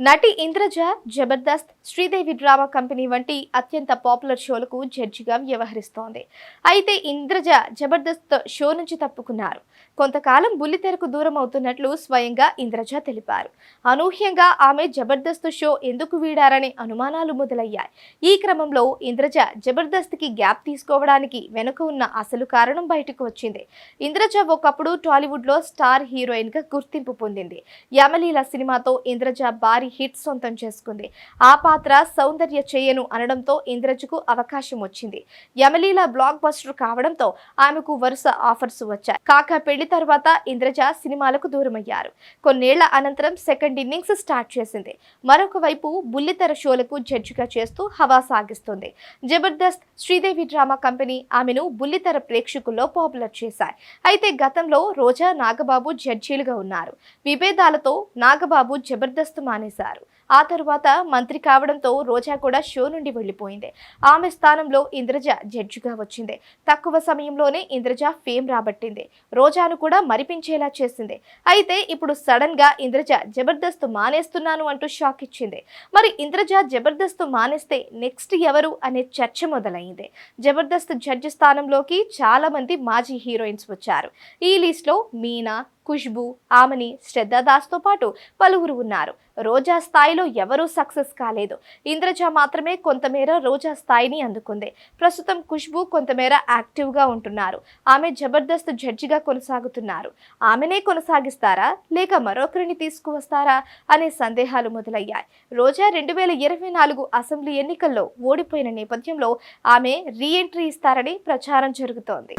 నటి Indraja Jabardasth Sridevi drama company వంటి అత్యంత పాపులర్ షోలకు జడ్జిగా వ్యవహరిస్తోంది. అయితే ఇంద్రజ జబర్దస్త్ షో నుంచి తప్పుకున్నారు. కొంతకాలం బుల్లితెరకు దూరం అవుతున్నట్లు స్వయంగా ఇంద్రజ తెలిపారు. అనూహ్యంగా ఆమె జబర్దస్త్ షో ఎందుకు వీడారనే అనుమానాలు మొదలయ్యాయి. ఈ క్రమంలో ఇంద్రజ జబర్దస్త్కి గ్యాప్ తీసుకోవడానికి వెనుక ఉన్న అసలు కారణం బయటకు వచ్చింది. ఇంద్రజ ఒకప్పుడు టాలీవుడ్లో స్టార్ హీరోయిన్గా గుర్తింపు పొందింది. యమలీల సినిమాతో ఇంద్రజ భారీ హిట్ సొంతం చేసుకుంది. ఆ పాత్ర సౌందర్య చేయను అనడంతో ఇంద్రజకు అవకాశం వచ్చింది. యమలీల బ్లాక్ బస్టర్ కావడంతో ఆమెకు వరుస ఆఫర్స్ వచ్చాయి. కాక పెళ్ళి తర్వాత ఇంద్రజ సినిమాలకు దూరమయ్యారు. కొన్నేళ్ళ అనంతరం సెకండ్ ఇన్నింగ్స్ స్టార్ట్ చేసింది. మరొక వైపు బుల్లితెర షోలకు జడ్జిగా చేస్తూ హవా సాగిస్తుంది. జబర్దస్త్ శ్రీదేవి డ్రామా కంపెనీ ఆమెను బుల్లితెర ప్రేక్షకుల్లో పాపులర్ చేశాయి. అయితే గతంలో రోజా నాగబాబు జడ్జీలుగా ఉన్నారు. విభేదాలతో నాగబాబు జబర్దస్త్ మానేశారు. ఆ తరువాత మంత్రి కావడం కావడంతో రోజా కూడా షో నుండి వెళ్ళిపోయింది. ఆమె స్థానంలో ఇంద్రజ జడ్జిగా వచ్చింది. తక్కువ సమయంలోనే ఇంద్రజ ఫేమ్ రాబట్టింది. రోజాను కూడా మరిపించేలా చేసింది. అయితే ఇప్పుడు సడన్గా ఇంద్రజ జబర్దస్త్ మానేస్తున్నాను అంటూ షాక్ ఇచ్చింది. మరి ఇంద్రజ జబర్దస్త్ మానేస్తే నెక్స్ట్ ఎవరు అనే చర్చ మొదలైంది. జబర్దస్త్ జడ్జి స్థానంలోకి చాలా మంది మాజీ హీరోయిన్స్ వచ్చారు. ఈ లిస్ట్లో మీనా ఖుష్బు ఆమెని శ్రద్ధాదాస్తో పాటు పలువురు ఉన్నారు. రోజా స్థాయిలో ఎవరూ సక్సెస్ కాలేదు. ఇంద్రజ మాత్రమే కొంతమేర రోజా స్థాయిని అందుకుంది. ప్రస్తుతం ఖుష్బు కొంతమేర యాక్టివ్గా ఉంటున్నారు. ఆమె జబర్దస్త్ జడ్జిగా కొనసాగుతున్నారు. ఆమెనే కొనసాగిస్తారా? లేక మరొకరిని తీసుకువస్తారా? అనే సందేహాలు మొదలయ్యాయి. రోజా రెండు వేల ఇరవై నాలుగు అసెంబ్లీ ఎన్నికల్లో ఓడిపోయిన నేపథ్యంలో ఆమె రీ ఎంట్రీ ఇస్తారని ప్రచారం జరుగుతోంది.